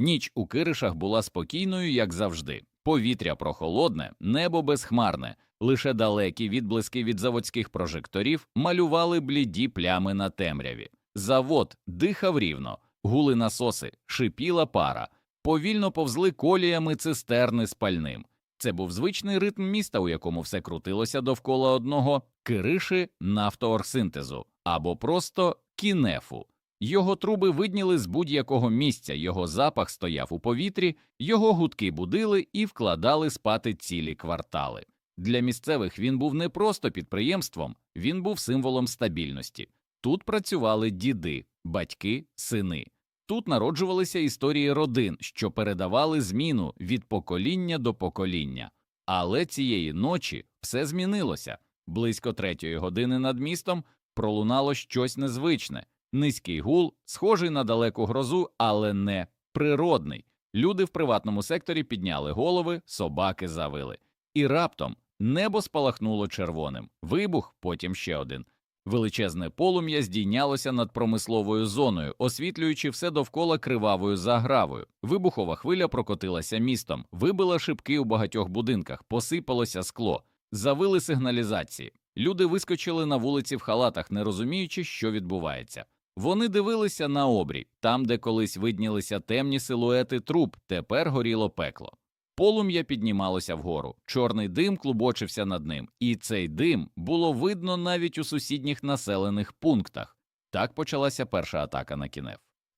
Ніч у Киришах була спокійною, як завжди. Повітря прохолодне, небо безхмарне, лише далекі відблиски від заводських прожекторів малювали бліді плями на темряві. Завод дихав рівно, гули насоси, шипіла пара, повільно повзли коліями цистерни з пальним. Це був звичний ритм міста, у якому все крутилося довкола одного кириши нафтоорсинтезу або просто кінефу. Його труби видніли з будь-якого місця, його запах стояв у повітрі, його гудки будили і вкладали спати цілі квартали. Для місцевих він був не просто підприємством, він був символом стабільності. Тут працювали діди, батьки, сини. Тут народжувалися історії родин, що передавали зміну від покоління до покоління. Але цієї ночі все змінилося. Близько третьої години над містом пролунало щось незвичне. Низький гул, схожий на далеку грозу, але не природний. Люди в приватному секторі підняли голови, собаки завили. І раптом небо спалахнуло червоним. Вибух, потім ще один. Величезне полум'я здійнялося над промисловою зоною, освітлюючи все довкола кривавою загравою. Вибухова хвиля прокотилася містом, вибила шибки у багатьох будинках, посипалося скло, завили сигналізації. Люди вискочили на вулиці в халатах, не розуміючи, що відбувається. Вони дивилися на обрій, там, де колись виднілися темні силуети труб, тепер горіло пекло. Полум'я піднімалося вгору, чорний дим клубочився над ним, і цей дим було видно навіть у сусідніх населених пунктах. Так почалася перша атака на кінев.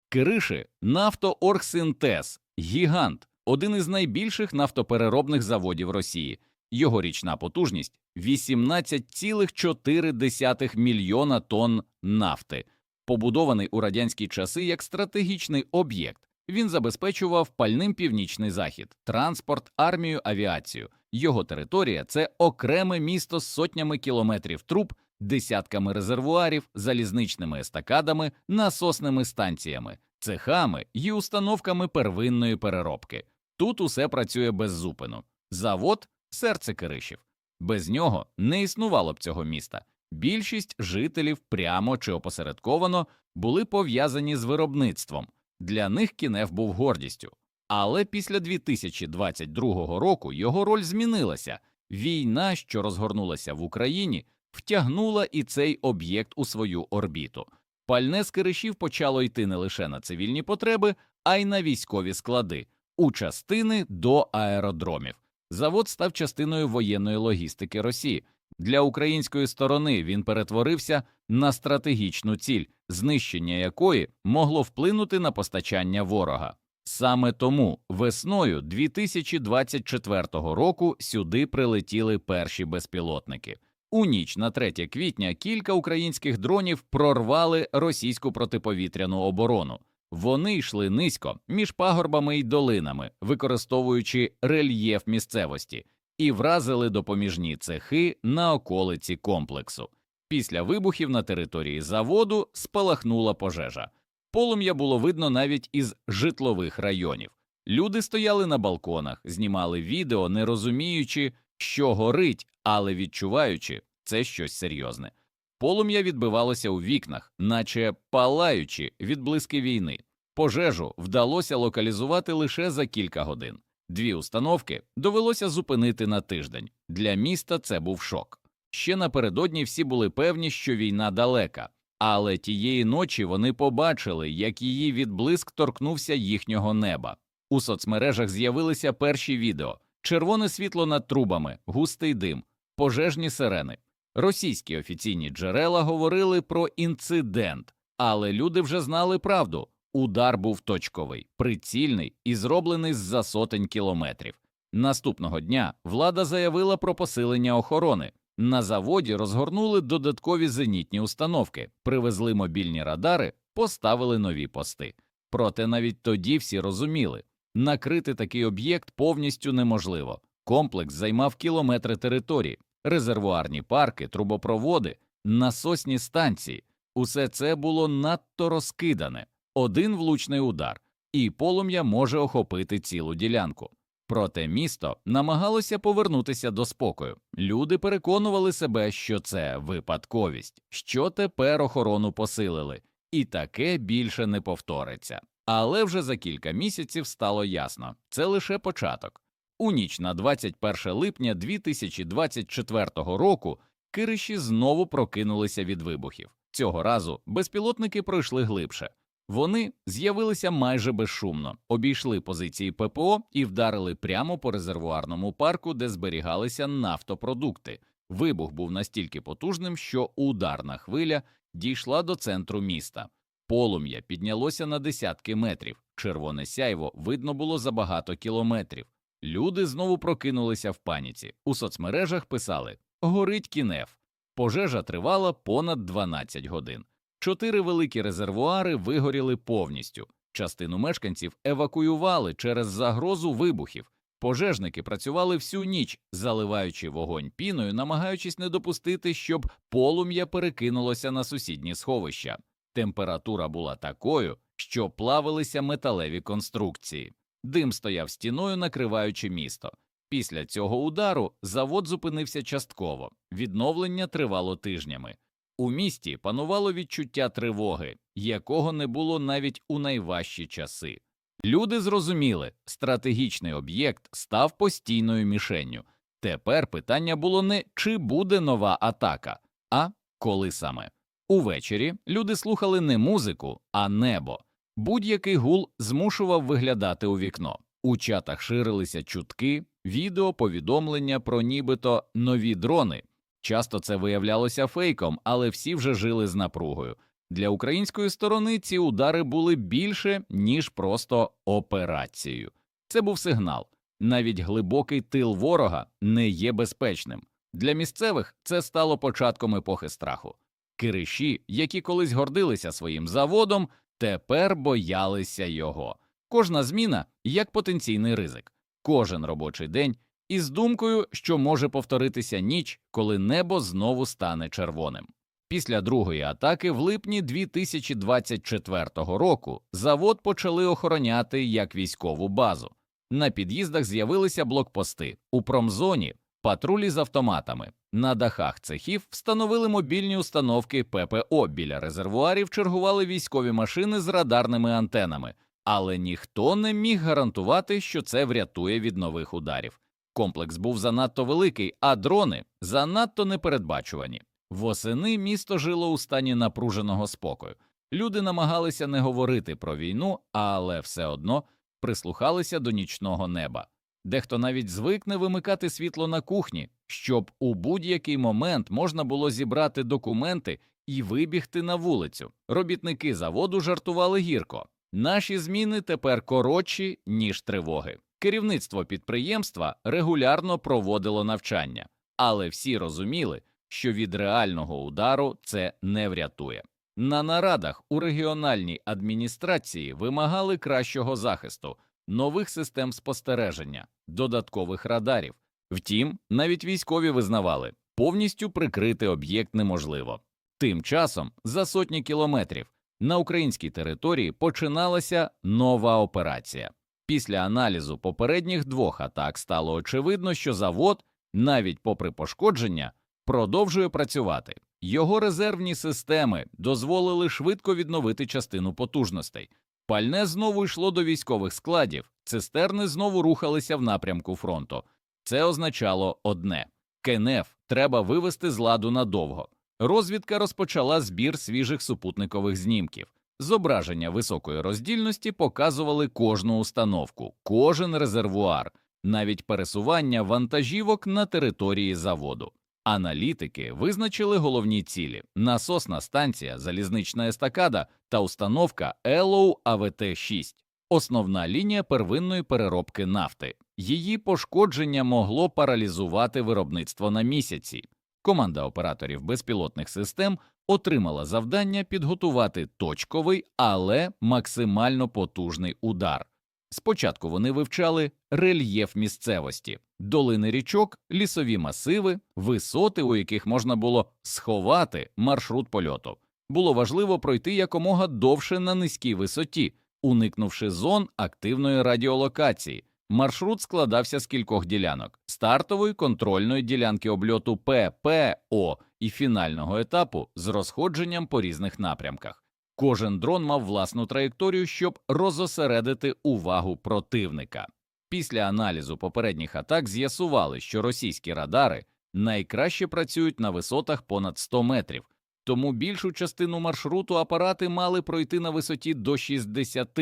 Кириши нафтооргсинтез, гігант, один із найбільших нафтопереробних заводів Росії. Його річна потужність 18,4 мільйона тонн нафти, побудований у радянські часи як стратегічний об'єкт. Він забезпечував пальним північний захід, транспорт, армію, авіацію. Його територія це окреме місто з сотнями кілометрів труб, десятками резервуарів, залізничними естакадами, насосними станціями, цехами і установками первинної переробки. Тут усе працює без зупину. Завод серце Киришів. Без нього не існувало б цього міста. Більшість жителів прямо чи опосередковано були пов'язані з виробництвом. Для них Кінев був гордістю. Але після 2022 року його роль змінилася. Війна, що розгорнулася в Україні, втягнула і цей об'єкт у свою орбіту. Пальне з Киришів почало йти не лише на цивільні потреби, а й на військові склади, у частини до аеродромів. Завод став частиною воєнної логістики Росії. Для української сторони він перетворився на стратегічну ціль, знищення якої могло вплинути на постачання ворога. Саме тому весною 2024 року сюди прилетіли перші безпілотники. У ніч на 3 квітня кілька українських дронів прорвали російську протиповітряну оборону. Вони йшли низько між пагорбами й долинами, використовуючи рельєф місцевості, і вразили допоміжні цехи на околиці комплексу. Після вибухів на території заводу спалахнула пожежа. Полум'я було видно навіть із житлових районів. Люди стояли на балконах, знімали відео, не розуміючи, що горить, але відчуваючи це щось серйозне. Полум'я відбивалося у вікнах, наче палаючи від близьки війни. Пожежу вдалося локалізувати лише за кілька годин. Дві установки довелося зупинити на тиждень. Для міста це був шок. Ще напередодні всі були певні, що війна далека, але тієї ночі вони побачили, як її відблиск торкнувся їхнього неба. У соцмережах з'явилися перші відео: червоне світло над трубами, густий дим, пожежні сирени. Російські офіційні джерела говорили про інцидент, але люди вже знали правду. Удар був точковий, прицільний і зроблений з-за сотень кілометрів. Наступного дня влада заявила про посилення охорони. На заводі розгорнули додаткові зенітні установки, привезли мобільні радари, поставили нові пости. Проте навіть тоді всі розуміли, накрити такий об'єкт повністю неможливо. Комплекс займав кілометри території, резервуарні парки, трубопроводи, насосні станції. Усе це було надто розкидане. Один влучний удар, і полум'я може охопити цілу ділянку. Проте місто намагалося повернутися до спокою. Люди переконували себе, що це випадковість, що тепер охорону посилили, і таке більше не повториться. Але вже за кілька місяців стало ясно це лише початок. У ніч на 21 липня 2024 року Кириші знову прокинулися від вибухів. Цього разу безпілотники пройшли глибше. Вони з'явилися майже безшумно, обійшли позиції ППО і вдарили прямо по резервуарному парку, де зберігалися нафтопродукти. Вибух був настільки потужним, що ударна хвиля дійшла до центру міста. Полум'я піднялося на десятки метрів. Червоне сяйво видно було за багато кілометрів. Люди знову прокинулися в паніці. У соцмережах писали Горить кінев. Пожежа тривала понад 12 годин. Чотири великі резервуари вигоріли повністю. Частину мешканців евакуювали через загрозу вибухів. Пожежники працювали всю ніч, заливаючи вогонь піною, намагаючись не допустити, щоб полум'я перекинулося на сусідні сховища. Температура була такою, що плавилися металеві конструкції. Дим стояв стіною, накриваючи місто. Після цього удару завод зупинився частково, відновлення тривало тижнями. У місті панувало відчуття тривоги, якого не було навіть у найважчі часи. Люди зрозуміли, стратегічний об'єкт став постійною мішенню. Тепер питання було не чи буде нова атака, а коли саме. Увечері люди слухали не музику, а небо. Будь-який гул змушував виглядати у вікно. У чатах ширилися чутки, відео, повідомлення про нібито нові дрони. Часто це виявлялося фейком, але всі вже жили з напругою. Для української сторони ці удари були більше, ніж просто операцією. Це був сигнал. Навіть глибокий тил ворога не є безпечним. Для місцевих це стало початком епохи страху. Кириші, які колись гордилися своїм заводом, тепер боялися його. Кожна зміна як потенційний ризик, кожен робочий день із думкою, що може повторитися ніч, коли небо знову стане червоним. Після другої атаки в липні 2024 року завод почали охороняти як військову базу. На під'їздах з'явилися блокпости у промзоні, патрулі з автоматами. На дахах цехів встановили мобільні установки ППО. Біля резервуарів чергували військові машини з радарними антенами, але ніхто не міг гарантувати, що це врятує від нових ударів. Комплекс був занадто великий, а дрони занадто непередбачувані. Восени місто жило у стані напруженого спокою. Люди намагалися не говорити про війну, але все одно прислухалися до нічного неба. Дехто навіть звикне вимикати світло на кухні, щоб у будь-який момент можна було зібрати документи і вибігти на вулицю. Робітники заводу жартували гірко. Наші зміни тепер коротші, ніж тривоги. Керівництво підприємства регулярно проводило навчання, але всі розуміли, що від реального удару це не врятує. На нарадах у регіональній адміністрації вимагали кращого захисту, нових систем спостереження, додаткових радарів. Втім, навіть військові визнавали, повністю прикрити об'єкт неможливо. Тим часом, за сотні кілометрів, на українській території починалася нова операція. Після аналізу попередніх двох атак стало очевидно, що завод, навіть попри пошкодження, продовжує працювати. Його резервні системи дозволили швидко відновити частину потужностей. Пальне знову йшло до військових складів, цистерни знову рухалися в напрямку фронту. Це означало одне КНФ треба вивести з ладу надовго. Розвідка розпочала збір свіжих супутникових знімків. Зображення високої роздільності показували кожну установку, кожен резервуар, навіть пересування вантажівок на території заводу. Аналітики визначили головні цілі: насосна станція, залізнична естакада та установка Елоу АВТ 6 основна лінія первинної переробки нафти. Її пошкодження могло паралізувати виробництво на місяці. Команда операторів безпілотних систем отримала завдання підготувати точковий, але максимально потужний удар. Спочатку вони вивчали рельєф місцевості, долини річок, лісові масиви, висоти, у яких можна було сховати маршрут польоту. Було важливо пройти якомога довше на низькій висоті, уникнувши зон активної радіолокації. Маршрут складався з кількох ділянок: стартової контрольної ділянки обльоту ППО і фінального етапу з розходженням по різних напрямках. Кожен дрон мав власну траєкторію, щоб розосередити увагу противника. Після аналізу попередніх атак з'ясували, що російські радари найкраще працюють на висотах понад 100 метрів, тому більшу частину маршруту апарати мали пройти на висоті до 60.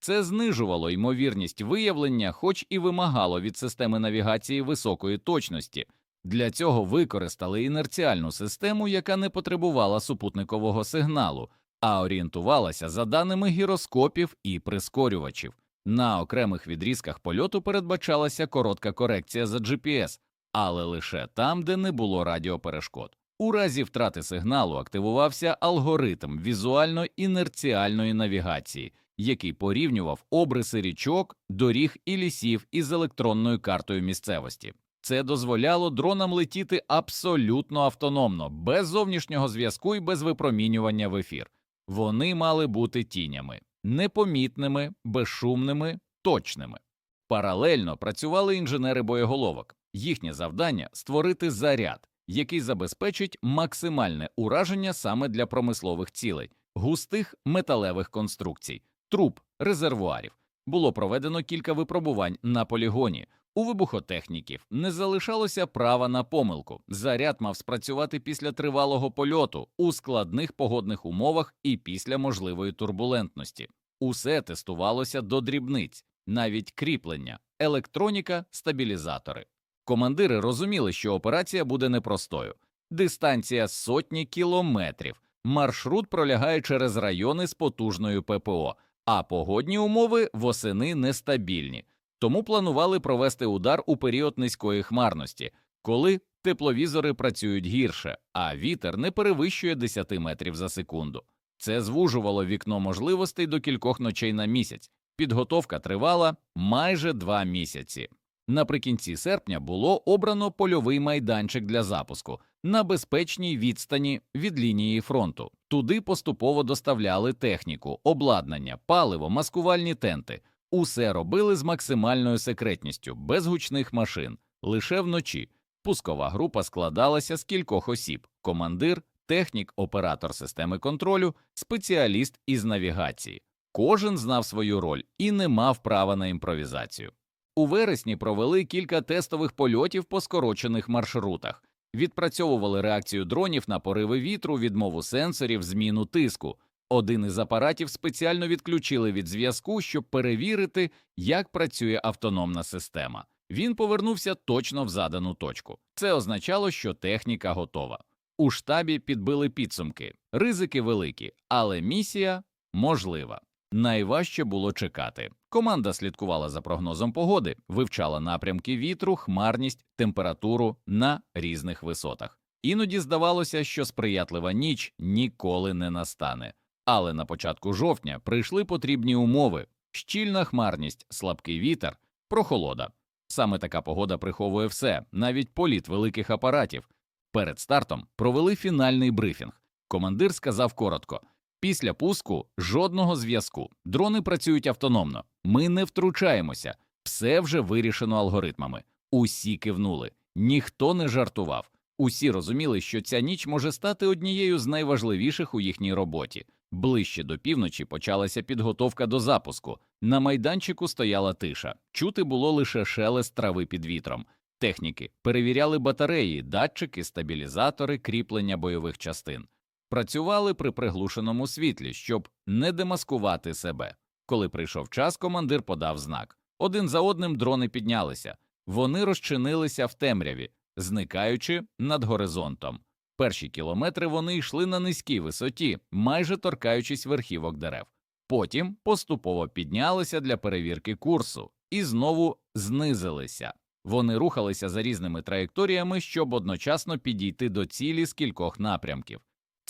Це знижувало ймовірність виявлення, хоч і вимагало від системи навігації високої точності. Для цього використали інерціальну систему, яка не потребувала супутникового сигналу, а орієнтувалася за даними гіроскопів і прискорювачів. На окремих відрізках польоту передбачалася коротка корекція за GPS, але лише там, де не було радіоперешкод. У разі втрати сигналу активувався алгоритм візуально-інерціальної навігації, який порівнював обриси річок, доріг і лісів із електронною картою місцевості. Це дозволяло дронам летіти абсолютно автономно, без зовнішнього зв'язку і без випромінювання в ефір. Вони мали бути тінями, непомітними, безшумними, точними. Паралельно працювали інженери боєголовок. Їхнє завдання створити заряд, який забезпечить максимальне ураження саме для промислових цілей, густих металевих конструкцій, труб, резервуарів. Було проведено кілька випробувань на полігоні. У вибухотехніків не залишалося права на помилку. Заряд мав спрацювати після тривалого польоту у складних погодних умовах і після можливої турбулентності. Усе тестувалося до дрібниць, навіть кріплення, електроніка, стабілізатори. Командири розуміли, що операція буде непростою. Дистанція сотні кілометрів, маршрут пролягає через райони з потужною ППО, а погодні умови восени нестабільні. Тому планували провести удар у період низької хмарності, коли тепловізори працюють гірше, а вітер не перевищує 10 метрів за секунду. Це звужувало вікно можливостей до кількох ночей на місяць. Підготовка тривала майже два місяці. Наприкінці серпня було обрано польовий майданчик для запуску на безпечній відстані від лінії фронту. Туди поступово доставляли техніку, обладнання, паливо, маскувальні тенти. Усе робили з максимальною секретністю, без гучних машин. Лише вночі пускова група складалася з кількох осіб: командир, технік, оператор системи контролю, спеціаліст із навігації. Кожен знав свою роль і не мав права на імпровізацію. У вересні провели кілька тестових польотів по скорочених маршрутах, відпрацьовували реакцію дронів на пориви вітру, відмову сенсорів, зміну тиску. Один із апаратів спеціально відключили від зв'язку, щоб перевірити, як працює автономна система. Він повернувся точно в задану точку. Це означало, що техніка готова. У штабі підбили підсумки, ризики великі, але місія можлива. Найважче було чекати. Команда слідкувала за прогнозом погоди, вивчала напрямки вітру, хмарність, температуру на різних висотах. Іноді здавалося, що сприятлива ніч ніколи не настане. Але на початку жовтня прийшли потрібні умови: щільна хмарність, слабкий вітер, прохолода. Саме така погода приховує все, навіть політ великих апаратів. Перед стартом провели фінальний брифінг. Командир сказав коротко: після пуску жодного зв'язку. Дрони працюють автономно. Ми не втручаємося, все вже вирішено алгоритмами. Усі кивнули, ніхто не жартував. Усі розуміли, що ця ніч може стати однією з найважливіших у їхній роботі. Ближче до півночі почалася підготовка до запуску. На майданчику стояла тиша. Чути було лише шелест трави під вітром. Техніки перевіряли батареї, датчики, стабілізатори, кріплення бойових частин. Працювали при приглушеному світлі, щоб не демаскувати себе. Коли прийшов час, командир подав знак. Один за одним дрони піднялися. Вони розчинилися в темряві, зникаючи над горизонтом. Перші кілометри вони йшли на низькій висоті, майже торкаючись верхівок дерев. Потім поступово піднялися для перевірки курсу і знову знизилися. Вони рухалися за різними траєкторіями, щоб одночасно підійти до цілі з кількох напрямків.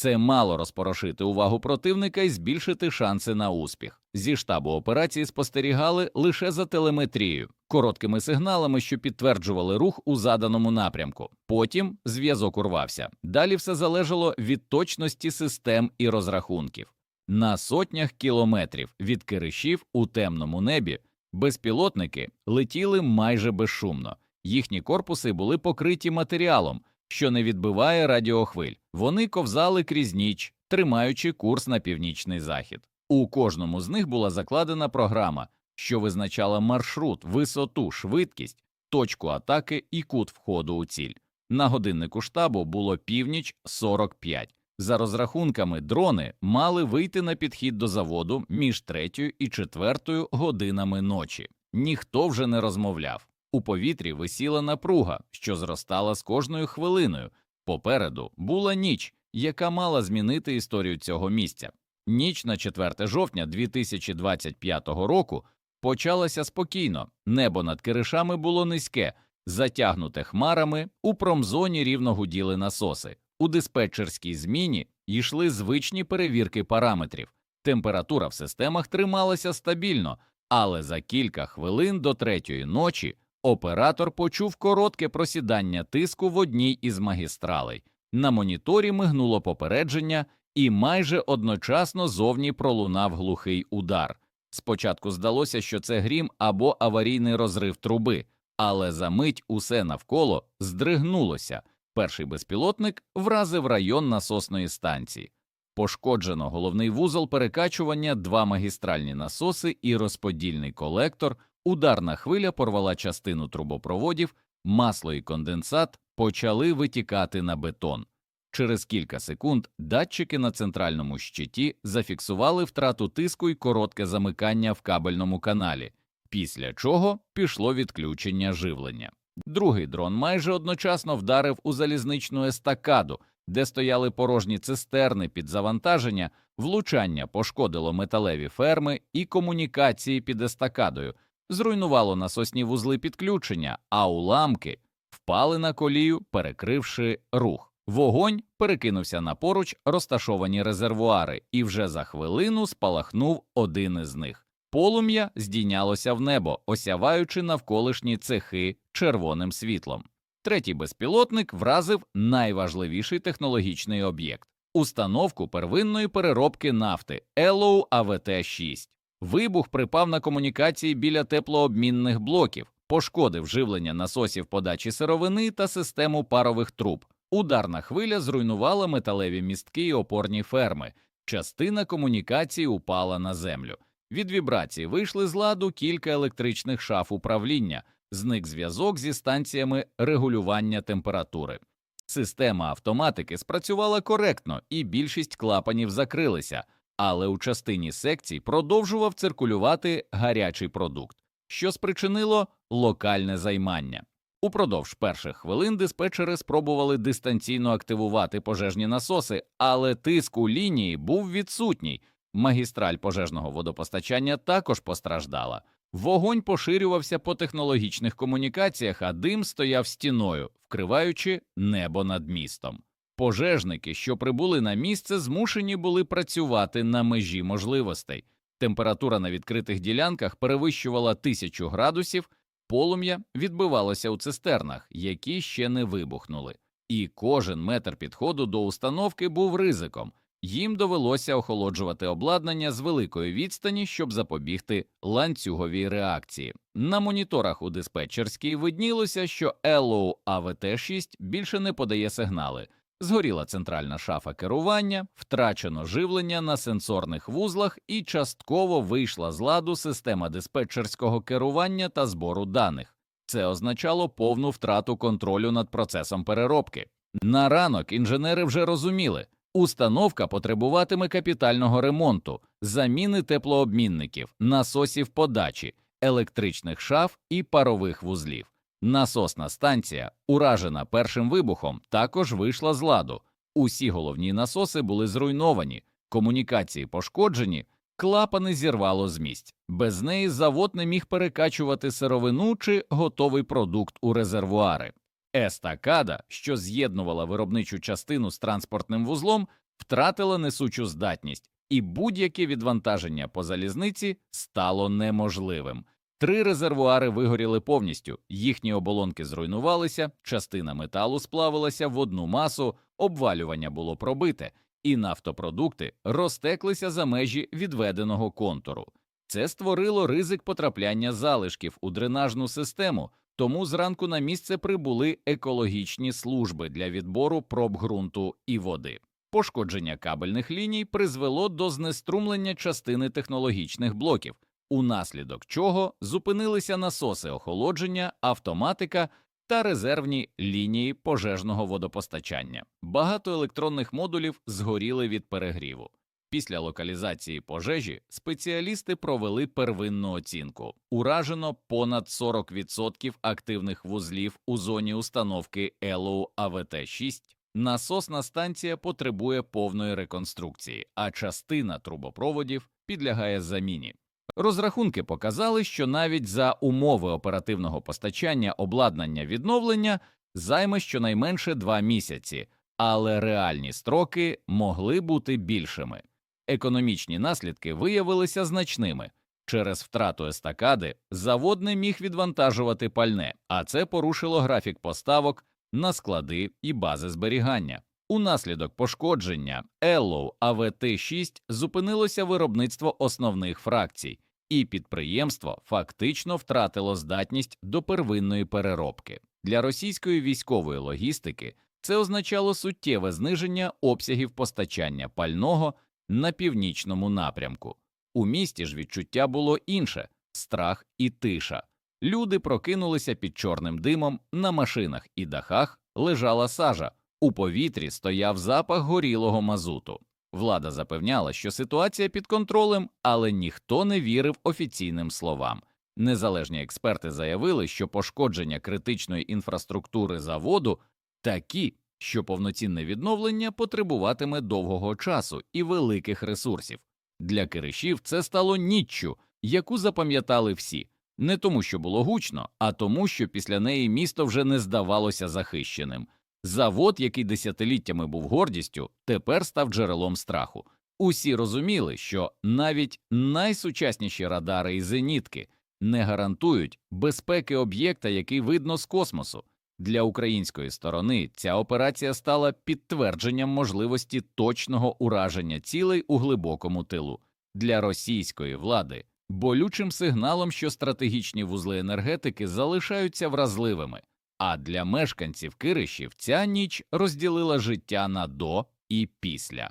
Це мало розпорошити увагу противника і збільшити шанси на успіх. Зі штабу операції спостерігали лише за телеметрією, короткими сигналами, що підтверджували рух у заданому напрямку. Потім зв'язок урвався. Далі все залежало від точності систем і розрахунків. На сотнях кілометрів від киришів у темному небі безпілотники летіли майже безшумно. Їхні корпуси були покриті матеріалом що не відбиває радіохвиль. Вони ковзали крізь ніч, тримаючи курс на північний захід. У кожному з них була закладена програма, що визначала маршрут, висоту, швидкість, точку атаки і кут входу у ціль. На годиннику штабу було північ 45. За розрахунками, дрони мали вийти на підхід до заводу між третьою і четвертою годинами ночі. Ніхто вже не розмовляв. У повітрі висіла напруга, що зростала з кожною хвилиною. Попереду була ніч, яка мала змінити історію цього місця. Ніч на 4 жовтня 2025 року почалася спокійно. Небо над Киришами було низьке, затягнуте хмарами, у промзоні рівно гуділи насоси. У диспетчерській зміні йшли звичні перевірки параметрів. Температура в системах трималася стабільно, але за кілька хвилин до третьої ночі оператор почув коротке просідання тиску в одній із магістралей. На моніторі мигнуло попередження, і майже одночасно зовні пролунав глухий удар. Спочатку здалося, що це грім або аварійний розрив труби, але за мить усе навколо здригнулося. Перший безпілотник вразив район насосної станції. Пошкоджено головний вузол перекачування, два магістральні насоси і розподільний колектор. Ударна хвиля порвала частину трубопроводів, масло і конденсат почали витікати на бетон. Через кілька секунд датчики на центральному щиті зафіксували втрату тиску і коротке замикання в кабельному каналі, після чого пішло відключення живлення. Другий дрон майже одночасно вдарив у залізничну естакаду, де стояли порожні цистерни під завантаження, влучання пошкодило металеві ферми і комунікації під естакадою, зруйнувало насосні вузли підключення, а уламки впали на колію, перекривши рух. Вогонь перекинувся на поруч розташовані резервуари, і вже за хвилину спалахнув один із них. Полум'я здійнялося в небо, осяваючи навколишні цехи червоним світлом. Третій безпілотник вразив найважливіший технологічний об'єкт установку первинної переробки нафти Елоу АВТ 6 Вибух припав на комунікації біля теплообмінних блоків, пошкодив живлення насосів подачі сировини та систему парових труб. Ударна хвиля зруйнувала металеві містки і опорні ферми. Частина комунікації упала на землю. Від вібрацій вийшли з ладу кілька електричних шаф управління, зник зв'язок зі станціями регулювання температури. Система автоматики спрацювала коректно, і більшість клапанів закрилися, але у частині секцій продовжував циркулювати гарячий продукт, що спричинило локальне займання. Упродовж перших хвилин диспетчери спробували дистанційно активувати пожежні насоси, але тиск у лінії був відсутній. Магістраль пожежного водопостачання також постраждала. Вогонь поширювався по технологічних комунікаціях, а дим стояв стіною, вкриваючи небо над містом. Пожежники, що прибули на місце, змушені були працювати на межі можливостей. Температура на відкритих ділянках перевищувала тисячу градусів, полум'я відбивалося у цистернах, які ще не вибухнули, і кожен метр підходу до установки був ризиком. Їм довелося охолоджувати обладнання з великої відстані, щоб запобігти ланцюговій реакції. На моніторах у диспетчерській виднілося, що Елоу АВТ-6 більше не подає сигнали. Згоріла центральна шафа керування, втрачено живлення на сенсорних вузлах і частково вийшла з ладу система диспетчерського керування та збору даних. Це означало повну втрату контролю над процесом переробки. На ранок інженери вже розуміли, установка потребуватиме капітального ремонту, заміни теплообмінників, насосів подачі, електричних шаф і парових вузлів. Насосна станція, уражена першим вибухом, також вийшла з ладу. Усі головні насоси були зруйновані, комунікації пошкоджені, клапани зірвало з місць. Без неї завод не міг перекачувати сировину чи готовий продукт у резервуари. Естакада, що з'єднувала виробничу частину з транспортним вузлом, втратила несучу здатність, і будь-яке відвантаження по залізниці стало неможливим. Три резервуари вигоріли повністю, їхні оболонки зруйнувалися, частина металу сплавилася в одну масу, обвалювання було пробите, і нафтопродукти розтеклися за межі відведеного контуру. Це створило ризик потрапляння залишків у дренажну систему, тому зранку на місце прибули екологічні служби для відбору проб ґрунту і води. Пошкодження кабельних ліній призвело до знеструмлення частини технологічних блоків, унаслідок чого зупинилися насоси охолодження, автоматика та резервні лінії пожежного водопостачання. Багато електронних модулів згоріли від перегріву. Після локалізації пожежі спеціалісти провели первинну оцінку. Уражено понад 40% активних вузлів у зоні установки ЕЛОУ АВТ-6. Насосна станція потребує повної реконструкції, а частина трубопроводів підлягає заміні. Розрахунки показали, що навіть за умови оперативного постачання обладнання відновлення займе щонайменше два місяці, але реальні строки могли бути більшими. Економічні наслідки виявилися значними. Через втрату естакади завод не міг відвантажувати пальне, а це порушило графік поставок на склади і бази зберігання. Унаслідок пошкодження Еллоу АВТ-6 зупинилося виробництво основних фракцій, і підприємство фактично втратило здатність до первинної переробки. Для російської військової логістики це означало суттєве зниження обсягів постачання пального на північному напрямку. У місті ж відчуття було інше страх і тиша. Люди прокинулися під чорним димом, на машинах і дахах лежала сажа, у повітрі стояв запах горілого мазуту. Влада запевняла, що ситуація під контролем, але ніхто не вірив офіційним словам. Незалежні експерти заявили, що пошкодження критичної інфраструктури заводу такі, що повноцінне відновлення потребуватиме довгого часу і великих ресурсів. Для киришів це стало ніччю, яку запам'ятали всі, не тому, що було гучно, а тому, що після неї місто вже не здавалося захищеним. Завод, який десятиліттями був гордістю, тепер став джерелом страху. Усі розуміли, що навіть найсучасніші радари і зенітки не гарантують безпеки об'єкта, який видно з космосу. Для української сторони ця операція стала підтвердженням можливості точного ураження цілей у глибокому тилу. Для російської влади болючим сигналом, що стратегічні вузли енергетики залишаються вразливими. А для мешканців Киришів ця ніч розділила життя на до і після.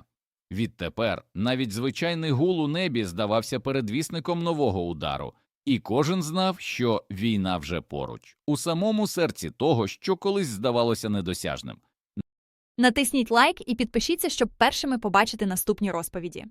Відтепер навіть звичайний гул у небі здавався передвісником нового удару, і кожен знав, що війна вже поруч, у самому серці того, що колись здавалося недосяжним. Натисніть лайк і підпишіться, щоб першими побачити наступні розповіді.